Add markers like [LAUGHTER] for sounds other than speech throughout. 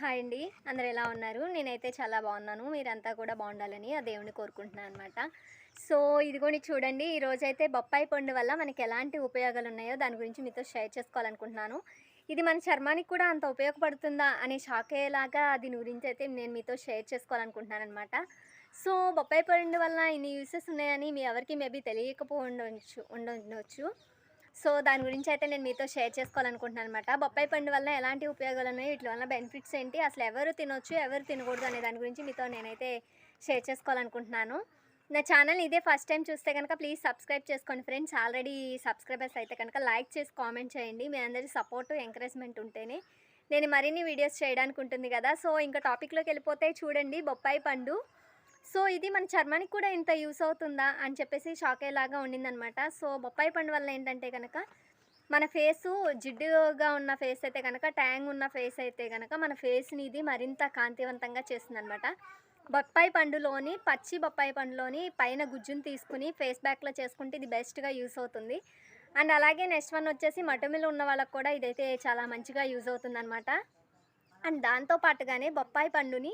Hi అండి. అందరు ఎలా ఉన్నారు? నేనైతే చాలా బాగున్నాను. మీరంతా కూడా బాగుండాలని ఆ దేవుని కోరుకుంటున్నాను అనమాట సో ఇదిగోని చూడండి. ఈరోజైతే బొప్పాయి పండు వల్ల మనకి ఎలాంటి ఉపయోగాలు ఉన్నాయో దాని గురించి మీతో షేర్ చేసుకోవాలనుకుంటున్నాను. ఇది మన చర్మానికి కూడా అంత ఉపయోగపడుతుందా అనే షాక్ అయ్యేలాగా దీని గురించి అయితే నేను మీతో షేర్ చేసుకోవాలనుకుంటున్నాను అనమాట సో బొప్పాయి పండు వల్ల ఇన్ని యూసెస్ ఉన్నాయని మీ ఎవరికి మేబీ తెలియకపో ఉండొచ్చు ఉండొచ్చు. సో దాని గురించి అయితే నేను మీతో షేర్ చేసుకోవాలనుకుంటున్నాను అనమాట బొప్పాయి పండు వల్ల ఎలాంటి ఉపయోగాలు ఉన్నాయి? వీటి వల్ల బెనిఫిట్స్ ఏంటి? అసలు ఎవరు తినొచ్చు? ఎవరు తినకూడదు అనే దాని గురించి మీతో నేనైతే షేర్ చేసుకోవాలనుకుంటున్నాను. నా ఛానల్ ఇదే ఫస్ట్ టైం చూస్తే కనుక ప్లీజ్ సబ్స్క్రైబ్ చేసుకోండి ఫ్రెండ్స్. ఆల్రెడీ సబ్స్క్రైబర్స్ అయితే కనుక లైక్ చేసి కామెంట్ చేయండి. మీ అందరి సపోర్ట్ ఎంకరేజ్మెంట్ ఉంటేనే నేను మరిన్ని వీడియోస్ చేయడానికి ఉంటుంది కదా. సో ఇంకా టాపిక్లోకి వెళ్ళిపోతే చూడండి బొప్పాయి పండు. సో ఇది మన చర్మానికి కూడా ఇంత యూస్ అవుతుందా? అని చెప్పేసి షాక్ అయ్యేలాగా ఉండిందనమాట. సో బొప్పాయి పండు వల్ల ఏంటంటే కనుక మన ఫేసు జిడ్డుగా ఉన్న ఫేస్ అయితే కనుక ట్యాంగ్ ఉన్న ఫేస్ అయితే కనుక మన ఫేస్ని ఇది మరింత కాంతివంతంగా చేస్తుంది అనమాట బొప్పాయి పండులోని పచ్చి బొప్పాయి పండులోని పైన గుజ్జును తీసుకుని ఫేస్ బ్యాక్లో చేసుకుంటే ఇది బెస్ట్గా యూస్ అవుతుంది. అండ్ అలాగే నెక్స్ట్ వన్ వచ్చేసి మటుమిలు ఉన్న వాళ్ళకి కూడా ఇదైతే చాలా మంచిగా యూజ్ అవుతుందనమాట. అండ్ దాంతో పాటుగానే బొప్పాయి పండుని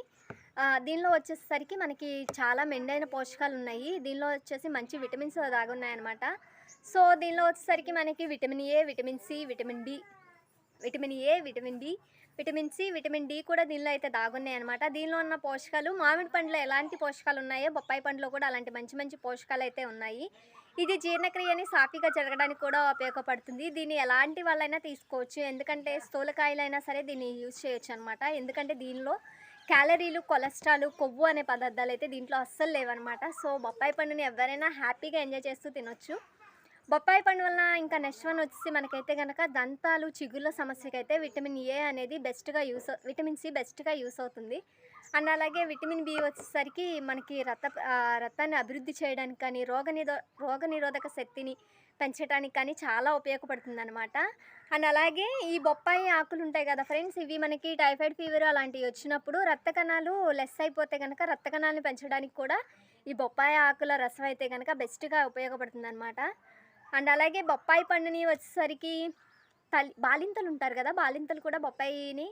దీనిలో వచ్చేసరికి మనకి చాలా మెండైన పోషకాలు ఉన్నాయి దీనిలో వచ్చేసి మంచి విటమిన్స్ దాగున్నాయన్నమాట. సో దీనిలో వచ్చేసరికి మనకి vitamin A vitamin C vitamin B vitamin A vitamin D vitamin C vitamin D కూడా దీనిలో అయితే దాగున్నాయి అనమాట దీనిలో ఉన్న పోషకాలు మామిడి పండులో ఎలాంటి పోషకాలు ఉన్నాయో బొప్పాయి పండులో కూడా అలాంటి మంచి మంచి పోషకాలు అయితే ఉన్నాయి. ఇది జీర్ణక్రియని సాఫీగా జరగడానికి కూడా ఉపయోగపడుతుంది. దీన్ని ఎలాంటి వాళ్ళైనా తీసుకోవచ్చు. ఎందుకంటే స్థూలకాయలైనా సరే దీన్ని యూజ్ చేయొచ్చు అనమాట ఎందుకంటే దీనిలో క్యాలరీలు కొలెస్ట్రాల్ కొవ్వు అనే పదార్థాలు అయితే దీంట్లో అస్సలు లేవన్నమాట సో బొప్పాయి పండుని ఎవరైనా హ్యాపీగా ఎంజాయ్ చేస్తూ తినొచ్చు. బొప్పాయి పండు వల్ల ఇంకా నెక్స్ట్ వన్ వచ్చేసి మనకైతే కనుక దంతాలు చిగుళ్ళ సమస్యకైతే విటమిన్ ఏ అనేది బెస్ట్గా యూస్ విటమిన్ సి బెస్ట్గా యూస్ అవుతుంది. అండ్ అలాగే విటమిన్ బి వచ్చేసరికి మనకి రక్త రక్తాన్ని అభివృద్ధి చేయడానికి కానీ రోగ నిరో రోగ నిరోధక శక్తిని పెంచడానికి కానీ చాలా ఉపయోగపడుతుంది అనమాట అండ్ అలాగే ఈ బొప్పాయి ఆకులు ఉంటాయి కదా ఫ్రెండ్స్ ఇవి మనకి టైఫాయిడ్ ఫీవర్ అలాంటివి వచ్చినప్పుడు రక్త కణాలు లెస్ అయిపోతే కనుక రక్త కణాలను పెంచడానికి కూడా ఈ బొప్పాయి ఆకుల రసం అయితే కనుక బెస్ట్గా ఉపయోగపడుతుంది అనమాట అండ్ అలాగే బొప్పాయి పండుని వచ్చేసరికి తల్లి బాలింతలు ఉంటారు కదా బాలింతలు కూడా బొప్పాయిని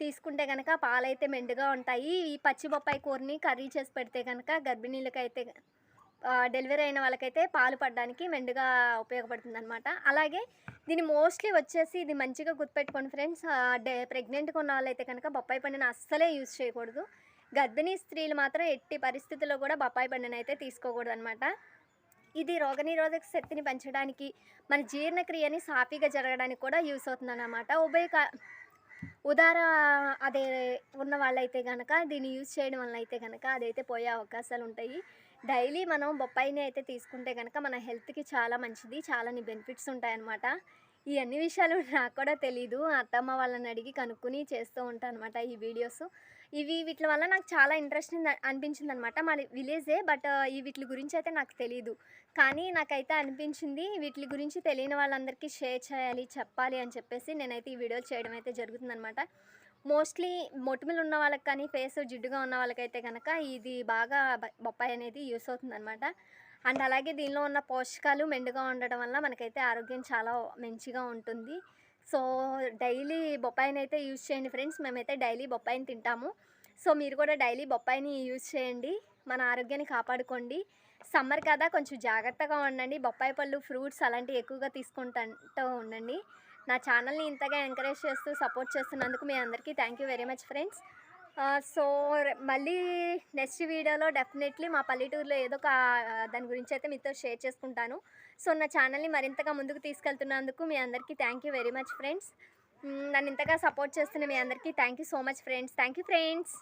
తీసుకుంటే కనుక పాలైతే మెండుగా ఉంటాయి. ఈ పచ్చి బొప్పాయి కూరని కర్రీ చేసి పెడితే కనుక గర్భిణీలకైతే డెలివరీ అయిన వాళ్ళకైతే పాలు పడడానికి మెండుగా ఉపయోగపడుతుంది అనమాట అలాగే దీన్ని మోస్ట్లీ వచ్చేసి ఇది మంచిగా గుర్తుపెట్టుకోండి ఫ్రెండ్స్. డే ప్రెగ్నెంట్గా ఉన్న వాళ్ళైతే కనుక బొప్పాయి పండుని అస్సలే యూజ్ చేయకూడదు. గర్భిణీ స్త్రీలు మాత్రం ఎట్టి పరిస్థితుల్లో కూడా బొప్పాయి పండుని అయితే తీసుకోకూడదు అనమాట ఇది రోగనిరోధక శక్తిని పెంచడానికి మన జీర్ణక్రియని సాఫీగా జరగడానికి కూడా యూస్ అవుతుందన్నమాట. ఉభయ ఉదార అదే ఉన్న వాళ్ళైతే కనుక దీన్ని యూజ్ చేయడం వల్ల అయితే కనుక అదైతే పోయే అవకాశాలు ఉంటాయి డైలీ మనం బొప్పాయిని అయితే తీసుకుంటే కనుక మన హెల్త్కి చాలా మంచిది చాలా బెనిఫిట్స్ ఉంటాయన్నమాట. ఈ అన్ని విషయాలు [LAUGHS] నాకు కూడా తెలీదు. అత్తమ్మ వాళ్ళని అడిగి కనుక్కొని చేస్తూ ఉంటాను అనమాట ఈ వీడియోస్. ఇవి వీటి వల్ల నాకు చాలా ఇంట్రెస్టింగ్ అనిపించింది అనమాట మా విలేజే బట్ ఈ వీటి గురించి అయితే నాకు తెలియదు కానీ నాకైతే అనిపించింది వీటి గురించి తెలియని వాళ్ళందరికీ షేర్ చేయాలి చెప్పాలి అని చెప్పేసి నేనైతే ఈ వీడియోలు చేయడం అయితే జరుగుతుందనమాట మోస్ట్లీ మొటిమలు ఉన్న వాళ్ళకి కానీ ఫేస్ జిడ్డుగా ఉన్న వాళ్ళకైతే కనుక ఇది బాగా బొప్పాయి అనేది యూస్ అవుతుందన్నమాట. అండ్ అలాగే దీనిలో ఉన్న పోషకాలు మెండుగా ఉండడం వల్ల మనకైతే ఆరోగ్యం చాలా మంచిగా ఉంటుంది. సో డైలీ బొప్పాయిని అయితే యూజ్ చేయండి ఫ్రెండ్స్. మేమైతే డైలీ బొప్పాయిని తింటాము. సో మీరు కూడా డైలీ బొప్పాయిని యూజ్ చేయండి. మన ఆరోగ్యాన్ని కాపాడుకోండి. సమ్మర్ కదా కొంచెం జాగ్రత్తగా ఉండండి. బొప్పాయి పళ్ళు ఫ్రూట్స్ అలాంటివి ఎక్కువగా తీసుకుంటూ ఉండండి. నా ఛానల్ని ఇంతగా ఎంకరేజ్ చేస్తూ సపోర్ట్ చేస్తున్నందుకు మీ అందరికీ thank you very much friends so మళ్ళీ నెక్స్ట్ వీడియోలో డెఫినెట్లీ మా పల్లెటూరులో ఏదో ఒక దాని గురించి అయితే మీతో షేర్ చేసుకుంటాను. సో నా ఛానల్ని మరింతగా ముందుకు తీసుకెళ్తున్నందుకు మీ అందరికీ thank you very much friends నన్ను ఇంతగా సపోర్ట్ చేస్తున్న మీ అందరికీ thank you so much friends thank you friends